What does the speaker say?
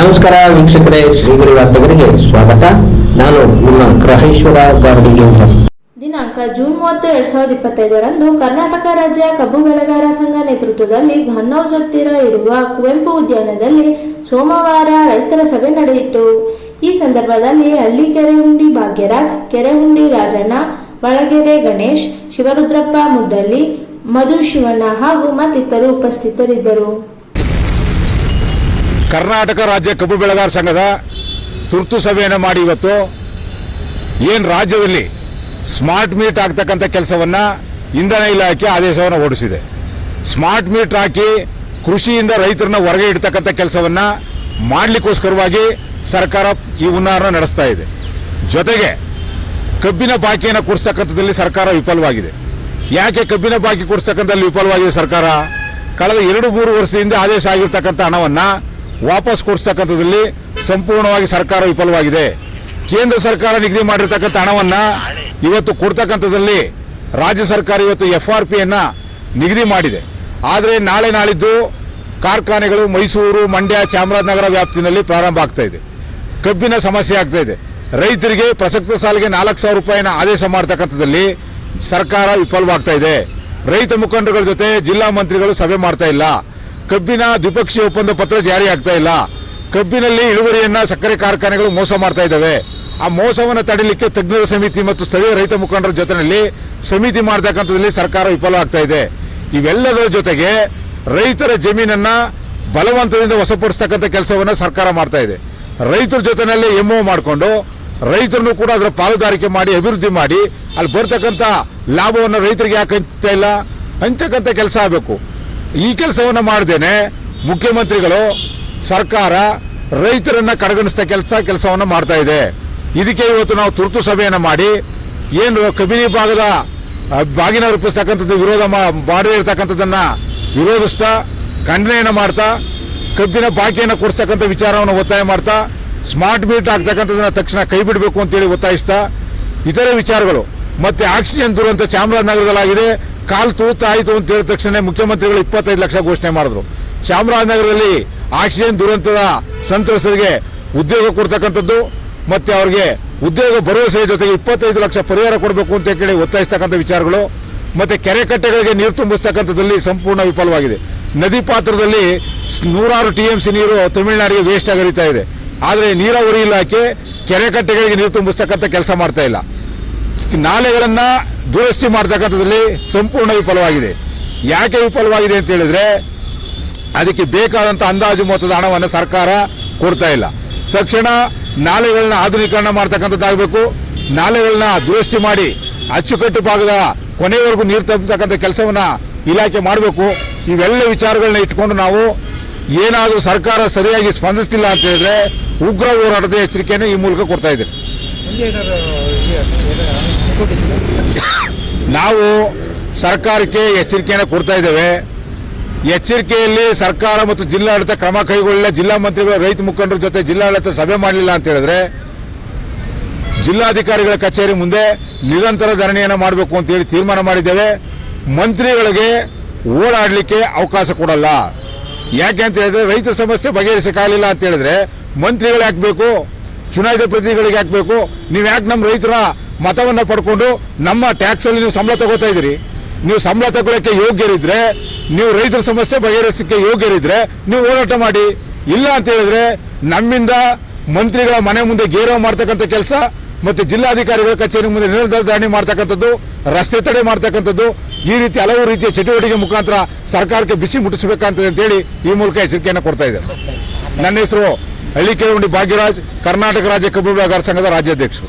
ನಮಸ್ಕಾರ ವೀಕ್ಷಕರೇ, ಶ್ರೀಗಿರಿ ವಾರ್ತೆಗರಿಗೆ ಸ್ವಾಗತ. ನಾನು ನಿಮ್ಮ ಗ್ರಹೇಶ್ವರ ಗಾರ್ಡಿಗೇಂದ್ರ ದಿನಾಂಕ ಜೂನ್ ಮೂವತ್ತು, ಎರಡ್ ಸಾವಿರದ ಇಪ್ಪತ್ತೈದರಂದು ಕರ್ನಾಟಕ ರಾಜ್ಯ ಕಬ್ಬು ಬೆಳೆಗಾರ ಸಂಘ ನೇತೃತ್ವದಲ್ಲಿ ಹನ್ನೌಸ್ ಹತ್ತಿರ ಇರುವ ಕುವೆಂಪು ಉದ್ಯಾನದಲ್ಲಿ ಸೋಮವಾರ ರೈತರ ಸಭೆ ನಡೆಯಿತು. ಈ ಸಂದರ್ಭದಲ್ಲಿ ಹಳ್ಳಿ ಕೆರೆಹುಂಡಿ ಭಾಗ್ಯರಾಜ್, ಕೆರೆಹುಂಡಿ ರಾಜಣ್ಣ ಬಳಗೆರೆ ಗಣೇಶ್, ಶಿವರುದ್ರಪ್ಪ ಮುದ್ದಳ್ಳಿ, ಮಧು ಶಿವಣ್ಣ ಹಾಗೂ ಮತ್ತಿತರರು ಉಪಸ್ಥಿತರಿದ್ದರು. ಕರ್ನಾಟಕ ರಾಜ್ಯ ಕಬ್ಬು ಬೆಳೆಗಾರ ಸಂಘದ ತುರ್ತು ಸಭೆಯನ್ನು ಮಾಡಿ ಇವತ್ತು ಏನು ರಾಜ್ಯದಲ್ಲಿ ಸ್ಮಾರ್ಟ್ ಮೀಟ್ ಆಗ್ತಕ್ಕಂಥ ಕೆಲಸವನ್ನು ಇಂಧನ ಇಲಾಖೆ ಆದೇಶವನ್ನು ಓಡಿಸಿದೆ ಸ್ಮಾರ್ಟ್ ಮೀಟ್ ಹಾಕಿ ಕೃಷಿಯಿಂದ ರೈತರನ್ನ ಹೊರಗೆ ಇಡ್ತಕ್ಕಂಥ ಕೆಲಸವನ್ನು ಮಾಡಲಿಕ್ಕೋಸ್ಕರವಾಗಿ ಸರ್ಕಾರ ಈ ಹುನ್ನಾರ ನಡೆಸ್ತಾ ಇದೆ. ಜೊತೆಗೆ ಕಬ್ಬಿನ ಬಾಕಿಯನ್ನು ಕೊಡಿಸ್ತಕ್ಕಂಥದ್ದಲ್ಲಿ ಸರ್ಕಾರ ವಿಫಲವಾಗಿದೆ. ಯಾಕೆ ಕಬ್ಬಿನ ಬಾಕಿ ಕೊಡಿಸ್ತಕ್ಕಂಥಲ್ಲಿ ವಿಫಲವಾಗಿದೆ ಸರ್ಕಾರ? ಕಳೆದ ಎರಡು ಮೂರು ವರ್ಷದಿಂದ ಆದೇಶ ಆಗಿರ್ತಕ್ಕಂಥ ಹಣವನ್ನು ವಾಪಸ್ ಕೊಡಿಸ್ತಕ್ಕಂಥದ್ದಲ್ಲಿ ಸಂಪೂರ್ಣವಾಗಿ ಸರ್ಕಾರ ವಿಫಲವಾಗಿದೆ. ಕೇಂದ್ರ ಸರ್ಕಾರ ನಿಗದಿ ಮಾಡಿರ್ತಕ್ಕಂಥ ಹಣವನ್ನು ಇವತ್ತು ಕೊಡ್ತಕ್ಕಂಥದ್ದಲ್ಲಿ ರಾಜ್ಯ ಸರ್ಕಾರ ಇವತ್ತು ಎಫ್ ಆರ್ ಪಿಯನ್ನು ನಿಗದಿ ಮಾಡಿದೆ. ಆದರೆ ನಾಳೆ ನಾಳಿದ್ದು ಕಾರ್ಖಾನೆಗಳು ಮೈಸೂರು, ಮಂಡ್ಯ, ಚಾಮರಾಜನಗರ ವ್ಯಾಪ್ತಿನಲ್ಲಿ ಪ್ರಾರಂಭ ಆಗ್ತಾ ಇದೆ. ಕಬ್ಬಿನ ಸಮಸ್ಯೆ ಆಗ್ತಾ ಇದೆ. ರೈತರಿಗೆ ಪ್ರಸಕ್ತ ಸಾಲಿಗೆ ನಾಲ್ಕು ಸಾವಿರ ರೂಪಾಯಿನ ಆದೇಶ ಮಾಡ್ತಕ್ಕಂಥದ್ದಲ್ಲಿ ಸರ್ಕಾರ ವಿಫಲವಾಗ್ತಾ ಇದೆ. ರೈತ ಮುಖಂಡರುಗಳ ಜೊತೆ ಜಿಲ್ಲಾ ಮಂತ್ರಿಗಳು ಸಭೆ ಮಾಡ್ತಾ ಇಲ್ಲ. ಕಬ್ಬಿನ ದ್ವಿಪಕ್ಷೀಯ ಒಪ್ಪಂದ ಪತ್ರ ಜಾರಿ ಆಗ್ತಾ ಇಲ್ಲ. ಕಬ್ಬಿನಲ್ಲಿ ಇಳುವರಿಯನ್ನ ಸಕ್ಕರೆ ಕಾರ್ಖಾನೆಗಳು ಮೋಸ ಮಾಡ್ತಾ ಇದ್ದಾವೆ. ಆ ಮೋಸವನ್ನು ತಡೆಯಲಿಕ್ಕೆ ತಜ್ಞರ ಸಮಿತಿ ಮತ್ತು ಸ್ಥಳೀಯ ರೈತ ಮುಖಂಡರ ಜೊತೆಯಲ್ಲಿ ಸಮಿತಿ ಮಾಡ್ತಕ್ಕಂಥದ್ದಲ್ಲಿ ಸರ್ಕಾರ ವಿಫಲವಾಗ್ತಾ ಇದೆ. ಇವೆಲ್ಲದರ ಜೊತೆಗೆ ರೈತರ ಜಮೀನನ್ನ ಬಲವಂತದಿಂದ ವಶಪಡಿಸ್ತಕ್ಕಂಥ ಕೆಲಸವನ್ನ ಸರ್ಕಾರ ಮಾಡ್ತಾ ಇದೆ. ರೈತರ ಜೊತೆಯಲ್ಲಿ ಎಂ ಮಾಡಿಕೊಂಡು ರೈತರನ್ನು ಕೂಡ ಅದರ ಪಾಲುದಾರಿಕೆ ಮಾಡಿ, ಅಭಿವೃದ್ಧಿ ಮಾಡಿ, ಅಲ್ಲಿ ಬರ್ತಕ್ಕಂಥ ಲಾಭವನ್ನು ರೈತರಿಗೆ ಯಾಕೆ ಹಂಚ್ತಾ ಇಲ್ಲ, ಹಂಚಕ್ಕಂಥ ಕೆಲಸ ಆಗಬೇಕು. ಈ ಕೆಲಸವನ್ನು ಮಾಡ್ದೇನೆ ಮುಖ್ಯಮಂತ್ರಿಗಳು, ಸರ್ಕಾರ ರೈತರನ್ನ ಕಡೆಗಣಿಸಿದ ಕೆಲಸ ಕೆಲಸವನ್ನು ಮಾಡ್ತಾ ಇದೆ. ಇದಕ್ಕೆ ಇವತ್ತು ನಾವು ತುರ್ತು ಸಭೆಯನ್ನು ಮಾಡಿ, ಏನು ಕಬಿನಿ ಭಾಗದ ಬಾಗಿನ ರೂಪಿಸ್ತಕ್ಕಂಥದ್ದು ವಿರೋಧ ಮಾಡದೇ ಇರತಕ್ಕಂಥದ್ದನ್ನ ವಿರೋಧಿಸ್ತಾ, ಖಂಡನೆಯನ್ನು ಮಾಡ್ತಾ, ಕಬ್ಬಿನ ಬಾಕಿಯನ್ನು ಕೊಡಿಸ್ತಕ್ಕಂಥ ವಿಚಾರವನ್ನು ಒತ್ತಾಯ ಮಾಡ್ತಾ, ಸ್ಮಾರ್ಟ್ ಮೀಟ್ ಆಗ್ತಕ್ಕಂಥದ್ದನ್ನ ತಕ್ಷಣ ಕೈ ಬಿಡಬೇಕು ಅಂತೇಳಿ ಒತ್ತಾಯಿಸ್ತಾ, ಇತರೆ ವಿಚಾರಗಳು. ಮತ್ತೆ ಆಕ್ಸಿಜನ್ ದುರಂತ ಚಾಮರಾಜನಗರದಲ್ಲಾಗಿದೆ ಕಾಲು ತೂತ ಆಯಿತು ಅಂತ ಹೇಳಿದ ತಕ್ಷಣ ಮುಖ್ಯಮಂತ್ರಿಗಳು ಇಪ್ಪತ್ತೈದು ಲಕ್ಷ ಘೋಷಣೆ ಮಾಡಿದ್ರು. ಚಾಮರಾಜನಗರದಲ್ಲಿ ಆಕ್ಸಿಜನ್ ದುರಂತದ ಸಂತ್ರಸ್ತರಿಗೆ ಉದ್ಯೋಗ ಕೊಡ್ತಕ್ಕಂಥದ್ದು ಮತ್ತೆ ಅವರಿಗೆ ಉದ್ಯೋಗ ಭರವಸೆಯ ಜೊತೆಗೆ ಇಪ್ಪತ್ತೈದು ಲಕ್ಷ ಪರಿಹಾರ ಕೊಡಬೇಕು ಅಂತ ಕೇಳಿ ಒತ್ತಾಯಿಸ್ತಕ್ಕಂಥ ವಿಚಾರಗಳು ಮತ್ತೆ ಕೆರೆ ಕಟ್ಟೆಗಳಿಗೆ ನೀರು ತುಂಬಿಸ್ತಕ್ಕಂಥದ್ದಲ್ಲಿ ಸಂಪೂರ್ಣ ವಿಫಲವಾಗಿದೆ. ನದಿ ಪಾತ್ರದಲ್ಲಿ ನೂರಾರು ಸಿ ನೀರು ತಮಿಳುನಾಡಿಗೆ ವೇಸ್ಟ್ ಆಗಿ ಹರಿತಾ ಇದೆ. ಆದರೆ ನೀರಾವರಿ ಇಲಾಖೆ ಕೆರೆ ಕಟ್ಟೆಗಳಿಗೆ ನೀರು ತುಂಬಿಸ್ತಕ್ಕಂಥ ಕೆಲಸ ಮಾಡ್ತಾ ಇಲ್ಲ. ನಾಲೆಗಳನ್ನ ದುರಸ್ತಿ ಮಾಡ್ತಕ್ಕಂಥದ್ದಲ್ಲಿ ಸಂಪೂರ್ಣ ವಿಫಲವಾಗಿದೆ. ಯಾಕೆ ವಿಫಲವಾಗಿದೆ ಅಂತ ಹೇಳಿದ್ರೆ, ಅದಕ್ಕೆ ಬೇಕಾದಂಥ ಅಂದಾಜು ಮೊತ್ತದ ಹಣವನ್ನು ಸರ್ಕಾರ ಕೊಡ್ತಾ ಇಲ್ಲ. ತಕ್ಷಣ ನಾಲೆಗಳನ್ನ ಆಧುನೀಕರಣ ಮಾಡ್ತಕ್ಕಂಥದ್ದಾಗಬೇಕು. ನಾಲೆಗಳನ್ನ ದುರಸ್ತಿ ಮಾಡಿ ಅಚ್ಚುಕಟ್ಟು ಭಾಗದ ಕೊನೆವರೆಗೂ ನೀರು ತಪ್ಪತಕ್ಕಂಥ ಕೆಲಸವನ್ನ ಇಲಾಖೆ ಮಾಡಬೇಕು. ಇವೆಲ್ಲ ವಿಚಾರಗಳನ್ನ ಇಟ್ಕೊಂಡು ನಾವು ಏನಾದರೂ ಸರ್ಕಾರ ಸರಿಯಾಗಿ ಸ್ಪಂದಿಸ್ತಿಲ್ಲ ಅಂತ ಹೇಳಿದ್ರೆ ಉಗ್ರ ಹೋರಾಟದ ಎಚ್ಚರಿಕೆಯನ್ನು ಈ ಮೂಲಕ ಕೊಡ್ತಾ ಇದ್ದೀರಿ ನಾವು ಸರ್ಕಾರಕ್ಕೆ ಎಚ್ಚರಿಕೆಯನ್ನು ಕೊಡ್ತಾ ಇದ್ದೇವೆ. ಎಚ್ಚರಿಕೆಯಲ್ಲಿ ಸರ್ಕಾರ ಮತ್ತು ಜಿಲ್ಲಾಡಳಿತ ಕ್ರಮ ಕೈಗೊಳ್ಳಲಿಲ್ಲ. ಜಿಲ್ಲಾ ಮಂತ್ರಿಗಳ ರೈತ ಮುಖಂಡರ ಜೊತೆ ಜಿಲ್ಲಾಡಳಿತ ಸಭೆ ಮಾಡಲಿಲ್ಲ ಅಂತ ಹೇಳಿದ್ರೆ ಜಿಲ್ಲಾಧಿಕಾರಿಗಳ ಕಚೇರಿ ಮುಂದೆ ನಿರಂತರ ಧರಣಿಯನ್ನು ಮಾಡಬೇಕು ಅಂತ ಹೇಳಿ ತೀರ್ಮಾನ ಮಾಡಿದ್ದೇವೆ. ಮಂತ್ರಿಗಳಿಗೆ ಓಡಾಡಲಿಕ್ಕೆ ಅವಕಾಶ ಕೊಡಲ್ಲ. ಯಾಕೆ ಅಂತ ಹೇಳಿದ್ರೆ ರೈತ ಸಮಸ್ಯೆ ಬಗೆಹರಿಸಕ್ಕಾಗಲಿಲ್ಲ ಅಂತ ಹೇಳಿದ್ರೆ ಮಂತ್ರಿಗಳು ಯಾಕೆ ಬೇಕು? ಚುನಾಯಿತ ಪ್ರತಿನಿಧಿಗಳಿಗೆ ಬೇಕು? ನೀವು ಯಾಕೆ ನಮ್ಮ ರೈತರ ಮತವನ್ನ ಪಡ್ಕೊಂಡು ನಮ್ಮ ಟ್ಯಾಕ್ಸಲ್ಲಿ ನೀವು ಸಂಬಳ ತಗೋತಾ ಇದ್ದೀರಿ. ನೀವು ಸಂಬಳ ತಗೊಳ್ಳೋಕ್ಕೆ ಯೋಗ್ಯರಿದ್ರೆ, ನೀವು ರೈತರ ಸಮಸ್ಯೆ ಬಗೆಹರಿಸಕ್ಕೆ ಯೋಗ್ಯರಿದ್ರೆ ನೀವು ಹೋರಾಟ ಮಾಡಿ. ಇಲ್ಲ ಅಂತ ಹೇಳಿದ್ರೆ ನಮ್ಮಿಂದ ಮಂತ್ರಿಗಳ ಮನೆ ಮುಂದೆ ಗೇರವ ಮಾಡ್ತಕ್ಕಂಥ ಕೆಲಸ ಮತ್ತು ಜಿಲ್ಲಾಧಿಕಾರಿಗಳ ಕಚೇರಿ ಮುಂದೆ ನಿರಂತರ ದಾಣಿ ಮಾಡ್ತಕ್ಕಂಥದ್ದು, ರಸ್ತೆ ತಡೆ ಮಾಡ್ತಕ್ಕಂಥದ್ದು, ಈ ರೀತಿ ಹಲವು ರೀತಿಯ ಚಟುವಟಿಕೆ ಮುಖಾಂತರ ಸರ್ಕಾರಕ್ಕೆ ಬಿಸಿ ಮುಟ್ಟಿಸಬೇಕಂತದೆ ಅಂತೇಳಿ ಈ ಮೂಲಕ ಎಚ್ಚರಿಕೆಯನ್ನು ಕೊಡ್ತಾ ಇದ್ದಾರೆ. ನನ್ನ ಹೆಸರು ಹಳ್ಳಿಕೆರೆಹುಂಡಿ ಭಾಗ್ಯರಾಜ್, ಕರ್ನಾಟಕ ರಾಜ್ಯ ಕಬ್ಬು ಬೆಳೆಗಾರ ಸಂಘದ ರಾಜ್ಯಾಧ್ಯಕ್ಷರು.